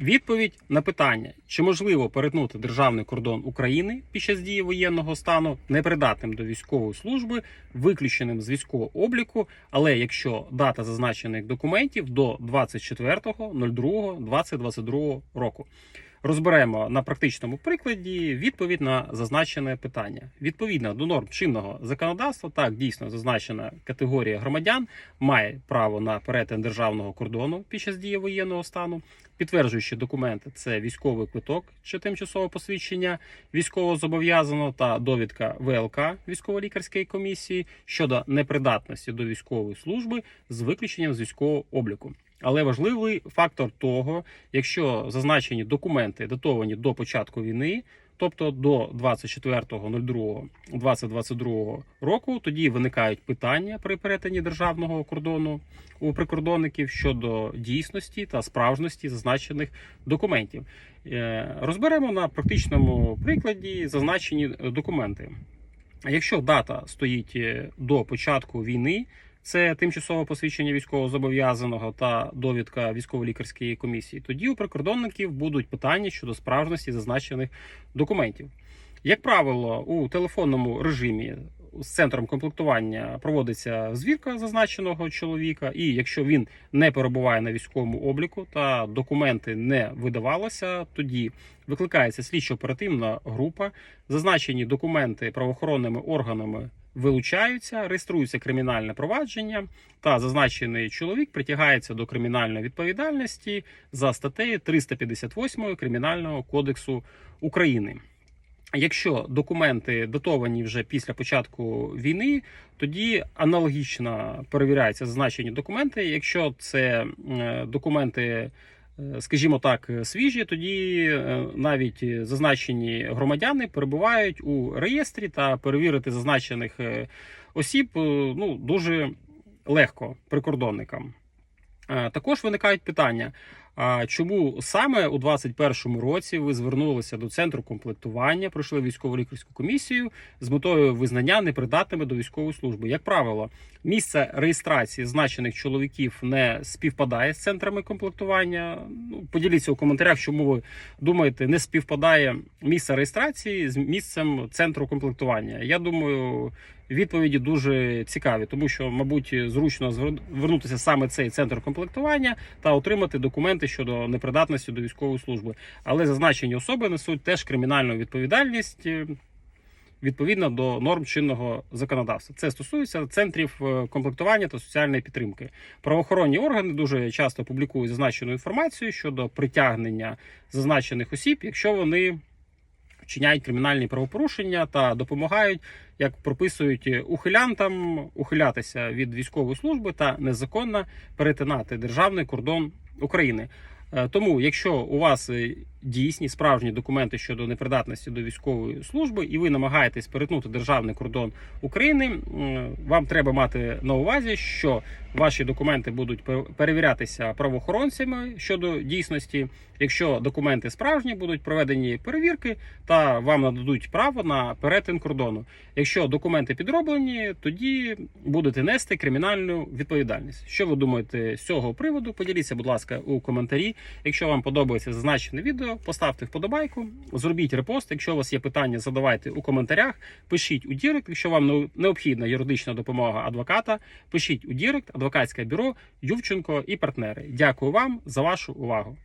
Відповідь на питання, чи можливо перетнути державний кордон України під час дії воєнного стану непридатним до військової служби, виключеним з військового обліку, але якщо дата зазначених документів до 24.02.2022 року. Розберемо на практичному прикладі відповідь на зазначене питання. Відповідно до норм чинного законодавства, так дійсно зазначена категорія громадян має право на перетин державного кордону під час дії воєнного стану. Підтверджуючи документи, це військовий квиток чи тимчасове посвідчення військового зобов'язаного та довідка ВЛК військово-лікарської комісії щодо непридатності до військової служби з виключенням з військового обліку. Але важливий фактор того, якщо зазначені документи датовані до початку війни, тобто до 24.02.2022 року, тоді виникають питання при перетині державного кордону у прикордонників щодо дійсності та справжності зазначених документів. Е, Розберемо на практичному прикладі зазначені документи. Якщо дата стоїть е, до початку війни, це тимчасове посвідчення військовозобов'язаного та довідка військово-лікарської комісії. Тоді у прикордонників будуть питання щодо справжності зазначених документів. Як правило, у телефонному режимі з центром комплектування проводиться звірка зазначеного чоловіка, і якщо він не перебуває на військовому обліку та документи не видавалося, тоді викликається слідчо-оперативна група. Зазначені документи правоохоронними органами вилучаються, реєструється кримінальне провадження, та зазначений чоловік притягається до кримінальної відповідальності за статтею 358 Кримінального кодексу України. Якщо документи датовані вже після початку війни, тоді аналогічно перевіряються зазначені документи. Якщо це е, документи, скажімо так, свіжі, тоді е, навіть зазначені громадяни перебувають у реєстрі та перевірити зазначених е, осіб е, ну дуже легко прикордонникам. Е, Також виникають питання. А чому саме у 2021 році ви звернулися до центру комплектування, пройшли військово-лікарську комісію з метою визнання непридатними до військової служби? Як правило, місце реєстрації значених чоловіків не співпадає з центрами комплектування. Ну, поділіться у коментарях, чому ви думаєте, не співпадає місце реєстрації з місцем центру комплектування. Я думаю, відповіді дуже цікаві, тому що, мабуть, зручно звернутися саме цей центр комплектування та отримати документи щодо непридатності до військової служби. Але зазначені особи несуть теж кримінальну відповідальність. е, Відповідно до норм чинного законодавства, це стосується центрів е, комплектування та соціальної підтримки. Правоохоронні органи дуже часто публікують зазначену інформацію щодо притягнення зазначених осіб, якщо вони вчиняють кримінальні правопорушення та допомагають, як прописують ухилянтам, ухилятися від військової служби та незаконно перетинати державний кордон України. Е, Тому, якщо у вас е, дійсні справжні документи щодо непридатності до військової служби, і ви намагаєтесь перетнути державний кордон України, вам треба мати на увазі, що ваші документи будуть перевірятися правоохоронцями щодо дійсності. Якщо документи справжні, будуть проведені перевірки та вам нададуть право на перетин кордону. Якщо документи підроблені, тоді будете нести кримінальну відповідальність. Що ви думаєте з цього приводу? Поділіться, будь ласка, у коментарі. Якщо вам подобається зазначене відео, поставте вподобайку, зробіть репост. Якщо у вас є питання, задавайте у коментарях. Пишіть у Дірект. Якщо вам необхідна юридична допомога адвоката, пишіть у Дірект, адвокатське бюро Ювченко і партнери. Дякую вам за вашу увагу.